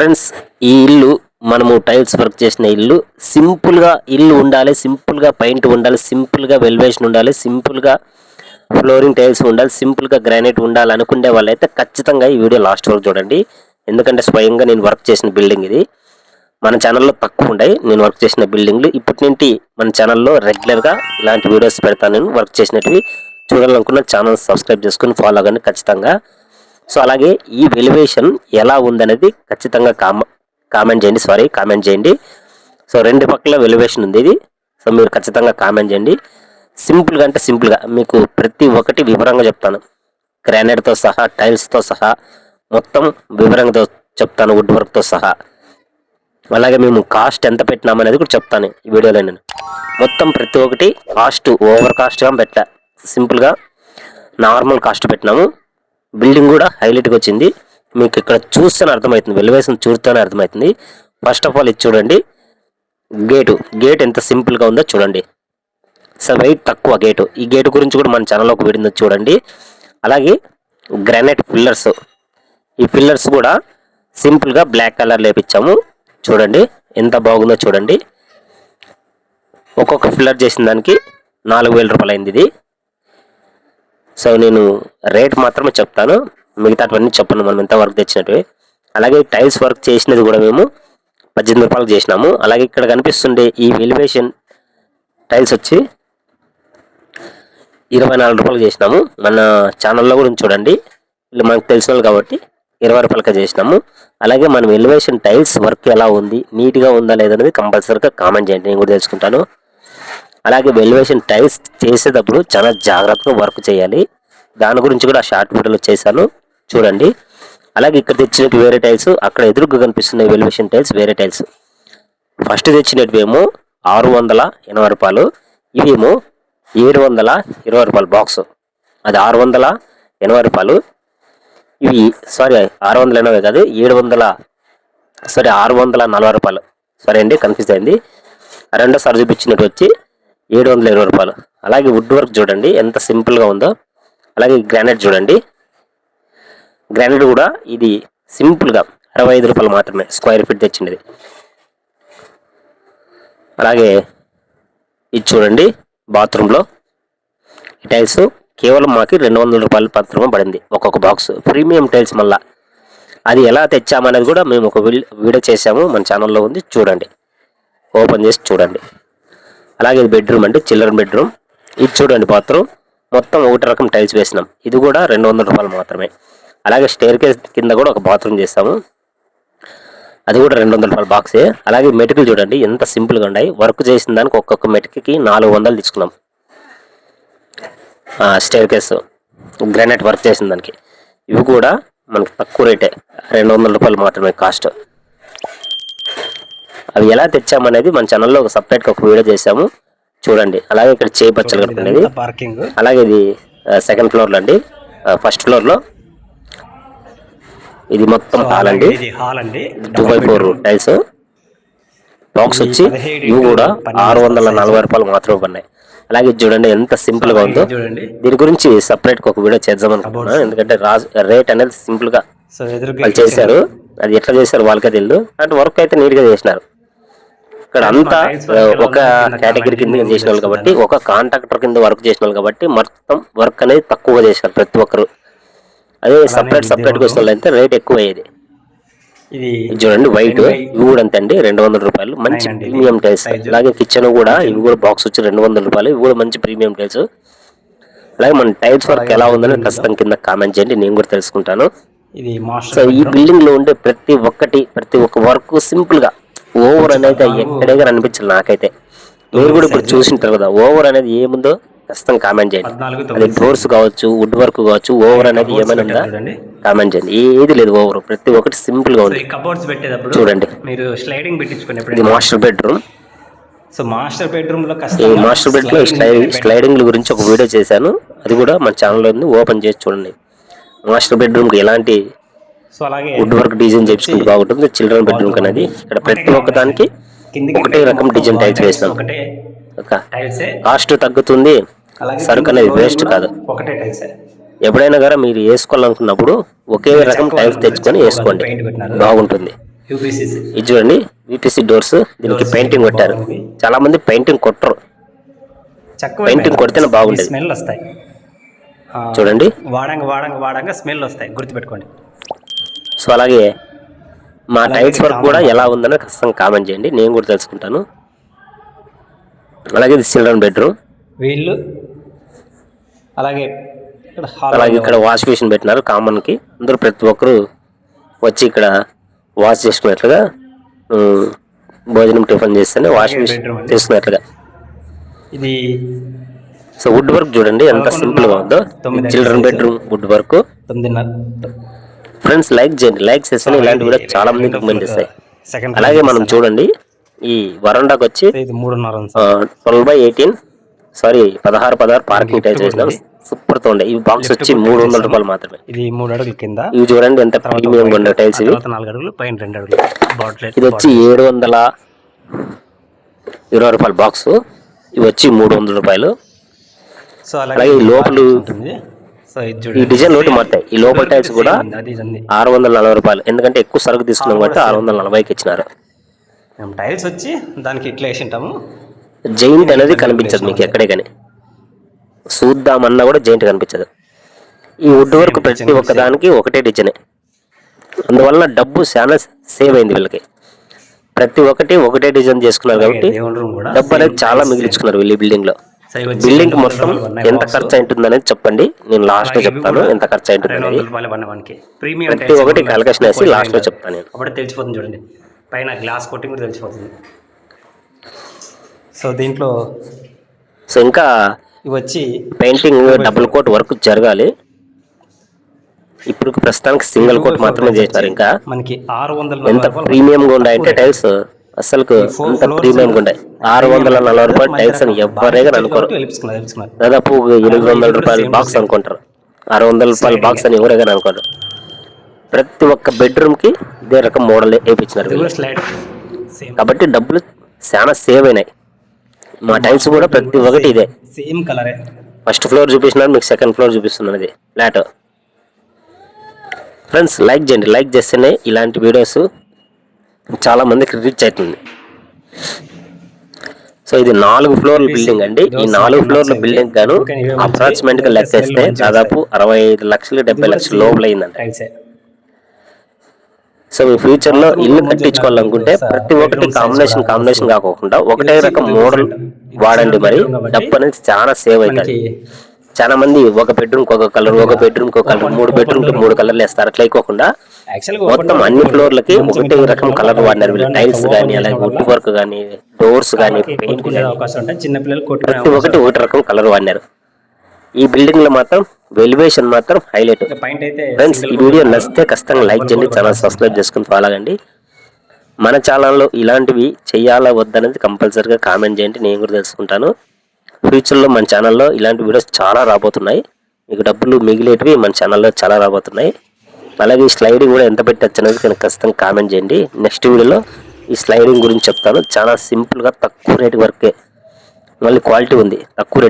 Friends ఈ ఇల్లు మనము టైల్స్ వర్క్ చేసిన ఇల్లు. సింపుల్గా ఇల్లు ఉండాలి సింపుల్గా పెయింట్ ఉండాలి సింపుల్గా వెల్వేషన్ ఉండాలి సింపుల్గా ఫ్లోరింగ్ టైల్స్ ఉండాలి సింపుల్గా గ్రానైట్ ఉండాలి అనుకునే వాళ్ళైతే ఖచ్చితంగా ఈ వీడియో లాస్ట్ వరకు చూడండి. ఎందుకంటే స్వయంగా నేను వర్క్ చేసిన బిల్డింగ్ ఇది. మన ఛానల్లో తక్కువ ఉన్నాయి నేను వర్క్ చేసిన బిల్డింగ్లు. ఇప్పటి నుండి మన ఛానల్లో రెగ్యులర్గా ఇలాంటి వీడియోస్ పెడతాను నేను వర్క్ చేసినవి చూడాలనుకున్న ఛానల్ సబ్స్క్రైబ్ చేసుకుని ఫాలో అవ్వండి ఖచ్చితంగా. సో అలాగే ఈ వెలివేషన్ ఎలా ఉందనేది ఖచ్చితంగా కామ కామెంట్ చేయండి. సారీ కామెంట్ చేయండి. సో రెండు పక్కల వెలివేషన్ ఉంది ఇది. సో మీరు ఖచ్చితంగా కామెంట్ చేయండి. సింపుల్గా అంటే సింపుల్గా మీకు ప్రతి ఒక్కటి వివరంగా చెప్తాను. గ్రానైట్తో సహా టైల్స్తో సహా మొత్తం వివరంగా చెప్తాను వుడ్ వర్క్తో సహా. అలాగే మేము కాస్ట్ ఎంత పెట్టినామనేది కూడా చెప్తాను ఈ వీడియోలో నేను. మొత్తం ప్రతి ఒక్కటి కాస్ట్ ఓవర్ కాస్ట్గా పెట్టా. సింపుల్గా నార్మల్ కాస్ట్ పెట్టినాము. బిల్డింగ్ కూడా హైలైట్గా వచ్చింది. మీకు ఇక్కడ చూస్తేనే అర్థమవుతుంది. వెలివేషన్ చూస్తేనే అర్థమవుతుంది. ఫస్ట్ ఆఫ్ ఆల్ ఇది చూడండి. గేటు. గేట్ ఎంత సింపుల్గా ఉందో చూడండి. సో వెయిట్ తక్కువ గేటు. ఈ గేటు గురించి కూడా మన ఛానల్లో ఒక వీడియో చూడండి. అలాగే గ్రానైట్ పిల్లర్స్ ఈ పిల్లర్స్ కూడా సింపుల్గా బ్లాక్ కలర్ లేపించాము చూడండి. ఎంత బాగుందో చూడండి. ఒక్కొక్క ఫిల్లర్ చేసిన దానికి నాలుగు వేల రూపాయలు అయింది ఇది. సో నేను రేట్ మాత్రమే చెప్తాను. మిగతావన్నీ చెప్పను మనం ఎంత వర్క్ తెచ్చినట్టు అలాగే టైల్స్ వర్క్ చేసినది కూడా మేము పద్దెనిమిది రూపాయలు చేసినాము. అలాగే ఇక్కడ కనిపిస్తుండే ఈ వెలివేషన్ టైల్స్ వచ్చి ఇరవై నాలుగు రూపాయలు చేసినాము. మన ఛానల్లో కూడా చూడండి. వీళ్ళు మనకు తెలిసిన వాళ్ళు కాబట్టి ఇరవై రూపాయలకే చేసినాము. అలాగే మనం ఎలివేషన్ టైల్స్ వర్క్ ఎలా ఉంది నీట్గా ఉందా లేదనేది కంపల్సరీగా కామెంట్ చేయండి. నేను కూడా తెలుసుకుంటాను. అలాగే వెల్యువేషన్ టైల్స్ చేసేటప్పుడు చాలా జాగ్రత్తగా వర్క్ చేయాలి. దాని గురించి కూడా షార్ట్ వీడియోలో చేశాను. చూడండి. అలాగే ఇక్కడ తెచ్చినట్టు వేరే టైల్స్ అక్కడ ఎదురుగా కనిపిస్తున్న వెల్యువేషన్ టైల్స్ వేరే టైల్స్. ఫస్ట్ తెచ్చినట్టువేమో ఆరు వందల ఎనభై రూపాయలు. ఇవేమో ఏడు వందల ఇరవై రూపాయలు బాక్స్. అది ఆరు వందల ఎనభై రూపాయలు. ఇవి సారీ ఆరు వందల ఎనభై కాదు ఏడు వందల సారీ ఆరు వందల నలభై రూపాయలు. సరే అండి కన్ఫ్యూజ్ అయింది. రెండోసారి చూపించినట్టు వచ్చి ఏడు వందల ఇరవై రూపాయలు. అలాగే వుడ్ వర్క్ చూడండి ఎంత సింపుల్గా ఉందో. అలాగే గ్రానైట్ చూడండి. గ్రానైట్ కూడా ఇది సింపుల్గా అరవై ఐదు రూపాయలు మాత్రమే స్క్వేర్ ఫీట్ తెచ్చింది. అలాగే ఇది చూడండి బాత్రూంలో ఈ టైల్స్ కేవలం మాకు రెండు వందల రూపాయలు మాత్రమే పడింది. ఒక్కొక్క బాక్స్ ప్రీమియం టైల్స్ మళ్ళా. అది ఎలా తెచ్చామనేది కూడా మేము ఒక వీడియో చేసాము మన ఛానల్లో ఉంది చూడండి. ఓపెన్ చేసి చూడండి. అలాగే ఇది బెడ్రూమ్ అంటే చిల్డ్రన్ బెడ్రూమ్ ఇది చూడండి బాత్రూమ్. మొత్తం ఒకటి రకం టైల్స్ వేసినాం. ఇది కూడా రెండు వందల రూపాయలు మాత్రమే. అలాగే స్టేర్ కేస్ కింద కూడా ఒక బాత్రూమ్ చేస్తాము. అది కూడా రెండు వందల రూపాయల బాక్సే అలాగే మెటికలు చూడండి ఎంత సింపుల్గా ఉన్నాయి. వర్క్ చేసిన దానికి ఒక్కొక్క మెటికి నాలుగు వందలు తీసుకున్నాం. స్టేర్ కేస్ గ్రానైట్ వర్క్ చేసిన దానికి. ఇవి కూడా మనకి తక్కువ రేటే రెండు వందల రూపాయలు మాత్రమే కాస్ట్ అవి ఎలా తెచ్చామనేది మన ఛానల్లో ఒక సపరేట్గా ఒక వీడియో చేసాము చూడండి. అలాగే ఇక్కడ చేయి పచ్చలు కట్టుకునేది. పార్కింగ్ అలాగే ఇది సెకండ్ ఫ్లోర్లో అండి. ఫస్ట్ ఫ్లోర్లో ఇది మొత్తం హాల్ అండి. Two by four tiles box వచ్చి ఇవి కూడా ఆరు వందల నలభై రూపాయలు మాత్రమే పడినాయి. అలాగే చూడండి ఎంత సింపుల్గా ఉందో. దీని గురించి సపరేట్ ఒక వీడియో చేద్దాం అనుకుంటున్నాను ఎందుకంటే రేట్ అనేది సింపుల్గా చేశారు. అది ఎట్లా చేశారు వాళ్ళకే తెలియదు అంటే వర్క్ అయితే నీట్గా చేసినారు. ఇక్కడ అంతా ఒక కేటగిరీ కింద చేసిన వాళ్ళు కాబట్టి ఒక కాంట్రాక్టర్ కింద వర్క్ చేసిన వాళ్ళు కాబట్టి మొత్తం వర్క్ అనేది తక్కువగా చేశారు ప్రతి ఒక్కరు. అదే సపరేట్ సపరేట్గా వచ్చిన వాళ్ళు అయితే రేట్ ఎక్కువ అయ్యేది ఇది చూడండి వైట్ ఇవి కూడా అంతే అండి రెండు వందల రూపాయలు. మంచి. ప్రీమియం టైల్స్ అలాగే కిచెన్ కూడా ఇవి కూడా బాక్స్ వచ్చి రెండు వందల రూపాయలు. ఇవి కూడా మంచి ప్రీమియం టైల్స్ అలాగే మన టైల్స్ వర్క్ ఎలా ఉందని ఖచ్చితంగా కింద కామెంట్ చేయండి నేను కూడా తెలుసుకుంటాను. సో ఈ బిల్డింగ్లో ఉండే ప్రతి ఒక్కటి ప్రతి ఒక్క వర్క్ సింపుల్గా ఓవర్ అనేది ఎక్కడే అనిపించాలి నాకైతే. మీరు కూడా ఇప్పుడు చూసింటారు కదా ఓవర్ అనేది ఏముందో ఖచ్చితంగా కామెంట్ చేయండి. అది డోర్స్ కావచ్చు వుడ్ వర్క్ కావచ్చు ఓవర్ అనేది ఏమైనా ఉందా? కామెంట్ చేయండి. ఏది లేదు ఓవర్ ప్రతి ఒక్కటి సింపుల్గా ఉంది ఈ కబోర్డ్స్ పెట్టేటప్పుడు చూడండి. మీరు స్లైడింగ్ పెట్టించుకునేప్పుడు ఇది మాస్టర్ బెడ్రూమ్ సో మాస్టర్ బెడ్రూమ్లో మాస్టర్ బెడ్లో స్లైడింగ్ స్లైడింగ్ల గురించి ఒక వీడియో చేశాను. అది కూడా మన ఛానల్లో ఉంది ఓపెన్ చేసి చూడండి. మాస్టర్ బెడ్రూమ్ ఎలాంటి సో అలాగే వుడ్ వర్క్ డిజైన్ చేయించుకుంటే బాగుంటుంది చిల్డ్రన్ బెడ్రూమ్ అనేది ఇక్కడ ప్రతి ఒక్క దానికి ఒకటే రకం డిజైన్ టైల్స్ వేసినాం. కాస్ట్ తగ్గుతుంది సరుకు అనేది వేస్ట్ కాదు. ఒకటే టైల్సే. ఎప్పుడైనా కానీ మీరు వేసుకోవాలనుకున్నప్పుడు ఒకే రకం టైల్స్ తెచ్చుకొని వేసుకోండి. బాగుంటుంది. ఇది చూడండి విపిసి డోర్స్ దీనికి పెయింటింగ్ కొట్టారు. చాలా మంది పెయింటింగ్ కొట్టరు. Painting కొడితేనే బాగుండేది. స్మెల్ వస్తాయి. చూడండి. వాడంగా వాడంగా వాడంగా స్మెల్ వస్తాయి. గుర్తుపెట్టుకోండి. సో అలాగే మా టైల్స్ వర్క్ కూడా ఎలా ఉందని ఖచ్చితంగా కామెంట్ చేయండి. నేను కూడా తెలుసుకుంటాను. అలాగే ఇది చిల్డ్రన్ బెడ్రూమ్. వీళ్ళు అలాగే అలాగే ఇక్కడ వాష్ బేసిన్ పెట్టినారు కామన్కి. అందరూ ప్రతి ఒక్కరు వచ్చి ఇక్కడ వాష్ చేసుకున్నట్లుగా భోజనం టిఫిన్ చేస్తేనే వాష్ అండి. చేసుకున్నట్లుగా. ఇది సో వుడ్ వర్క్ చూడండి ఎంత పదకొండున్నర, సింపుల్గా ఉందో children bedroom wood work. Friends like చేయండి లైక్ చేస్తే ఇలాంటి వీడియో చాలా మంది రికమెండ్ చేస్తాయి సెకండ్ అలాగే మనం చూడండి ఈ వరండాకి వచ్చి ట్వెల్వ్ బై ఎయిటీన్ సారీ. పదహారు పదహారు పార్కింగ్ టైల్స్ వేసినాం సూపర్తో ఉండే. ఈ బాక్స్ వచ్చి మూడు వందల రూపాయలు మాత్రమే. ఇది మూడు అడుగుల కింద ఇవి చూడండి ఎంత ప్రీమియం ఉండే టైల్స్ ఇవి. నాలుగు అడుగులు పైన రెండు అడుగులు. ఇది వచ్చి ఏడు వందల ఇరవై రూపాయల బాక్స్ ఇవి వచ్చి మూడు వందల రూపాయలు. సో అలాగే లోపల ఈ డిజైన్ ఒకటి మారుతాయి ఈ లోపల టైల్స్ కూడా ఆరు వందల నలభై రూపాయలు. ఎందుకంటే ఎక్కువ సరుకు తీసుకున్నాం కాబట్టి ఆరు వందల నలభైకి ఇచ్చినారు. టైల్స్ వచ్చి దానికి ఇట్లా వేసి ఉంటాము జైంట్ అనేది కనిపించదు మీకు ఎక్కడే కానీ. చూద్దామన్నా కూడా జైంట్ కనిపించదు. ఈ వుడ్ వర్క్ ప్రతి ఒక్క దానికి ఒకటే డిజైనే అందువల్ల డబ్బు చాలా సేవ్ అయింది వీళ్ళకి. ప్రతి ఒక్కటి ఒకటే డిజైన్ చేసుకున్నారు కాబట్టి డబ్బు అనేది చాలా మిగిలించుకున్నారు వీళ్ళు ఈ బిల్డింగ్లో. సో ఇవి వచ్చి బిల్డింగ్ మొత్తం ఎంత. ఖర్చు అయింటుంది అనేది చెప్పండి. నేను లాస్ట్లో చెప్తాను. ఎంత ఖర్చు అయింటుంది అనేది. ప్రీమియం ప్రతి కూడా calculation వేసి last లో చెప్తాను నేను. అప్పుడే తెలిసిపోతుంది చూడండి. పైన గ్లాస్ కొట్టింగ్ కూడా తెలిసిపోతుంది. సో దీంట్లో సో ఇంకా వచ్చి పెయింటింగ్ డబుల్ కోట్ వర్క్ జరగాలి. ఇప్పుడు ప్రస్తుతానికి సింగిల్ కోట్ మాత్రమే చేస్తారు ఇంకా. మనకి ఆరు వందల ఎంత ప్రీమియం గా ఉన్నాయంటే టైల్స్ అసలు అంత ప్రీమియం ఉన్నాయి ఆరు వందల నలభై రూపాయలు టైల్స్ అని ఎవరైనా అనుకోరు. దాదాపు ఎనిమిది వందల రూపాయల బాక్స్ అనుకుంటారు. ఆరు వందల రూపాయల బాక్స్ అని ఎవరైనా అనుకోరు. ప్రతి ఒక్క బెడ్రూమ్కి ఇదే రకం మోడల్ వేయించినారు కాబట్టి డబ్బులు చాలా సేవ్ అయినాయి. మా టైల్స్ కూడా ప్రతి ఒక్కటి ఇదే. సేమ్ కలరే ఫస్ట్ ఫ్లోర్ చూపిస్తున్నారు మీకు సెకండ్ ఫ్లోర్ చూపిస్తున్నాను ఇది. ఫ్లాట్ ఫ్రెండ్స్ లైక్ చేయండి. లైక్ చేస్తేనే ఇలాంటి వీడియోస్ చాలా మందికి రీచ్ అవుతుంది సో ఇది నాలుగు ఫ్లోర్ల బిల్డింగ్ అండి. ఈ నాలుగు ఫ్లోర్ల బిల్డింగ్ గాను అప్రాక్సిమేట్గా లెక్కేస్తే దాదాపు అరవై ఐదు లక్షలు డెబ్బై లక్షల లోపల అయిందంట. టైల్సే సో మీ ఫ్యూచర్లో ఇల్లు కట్టించుకోవాలనుకుంటే ప్రతి ఒక్కటి కాంబినేషన్ కాంబినేషన్ కాకుండా ఒకటే రకం మోడల్ వాడండి మరి. డబ్బు అనేది చాలా సేవ్ అవుతుంది చాలా మంది ఒక బెడ్రూమ్ ఒక కలర్ ఒక బెడ్రూమ్ ఒక కలర్ మూడు బెడ్రూమ్ మూడు కలర్లు వేస్తారు అట్లా అయిపోకుండా మొత్తం అన్ని ఫ్లోర్లకి ఒకటే రకం కలర్ వాడినారు వీళ్ళు. టైల్స్ కానీ అలాగే వుడ్ వర్క్ కానీ డోర్స్ కానీ పెయింట్ ప్రతి ఒక్కటి ఒకటి రకం కలర్ వాడినారు. ఈ బిల్డింగ్లో మాత్రం వెలివేషన్ మాత్రం హైలైట్ ఫ్రెండ్స్ ఈ వీడియో నచ్చితే ఖచ్చితంగా లైక్ చేయండి ఛానల్ సబ్స్క్రైబ్ చేసుకుని ఫాలో అవ్వండి మన ఛానల్లో ఇలాంటివి చెయ్యాలా వద్దనేది కంపల్సరీగా కామెంట్ చేయండి. నేను కూడా తెలుసుకుంటాను. ఫ్యూచర్లో మన ఛానల్లో ఇలాంటి వీడియోస్ చాలా రాబోతున్నాయి. మీకు డబ్బులు మిగిలేటివి మన ఛానల్లో చాలా రాబోతున్నాయి. అలాగే ఈ స్లైడింగ్ కూడా ఎంత పెట్టచ్చు అనేది కనుక ఖచ్చితంగా కామెంట్ చేయండి. నెక్స్ట్ వీడియోలో ఈ స్లైడింగ్ గురించి చెప్తాను. చాలా సింపుల్గా తక్కువ రేట్ వరకే. మళ్ళీ క్వాలిటీ ఉంది. తక్కువ రేట్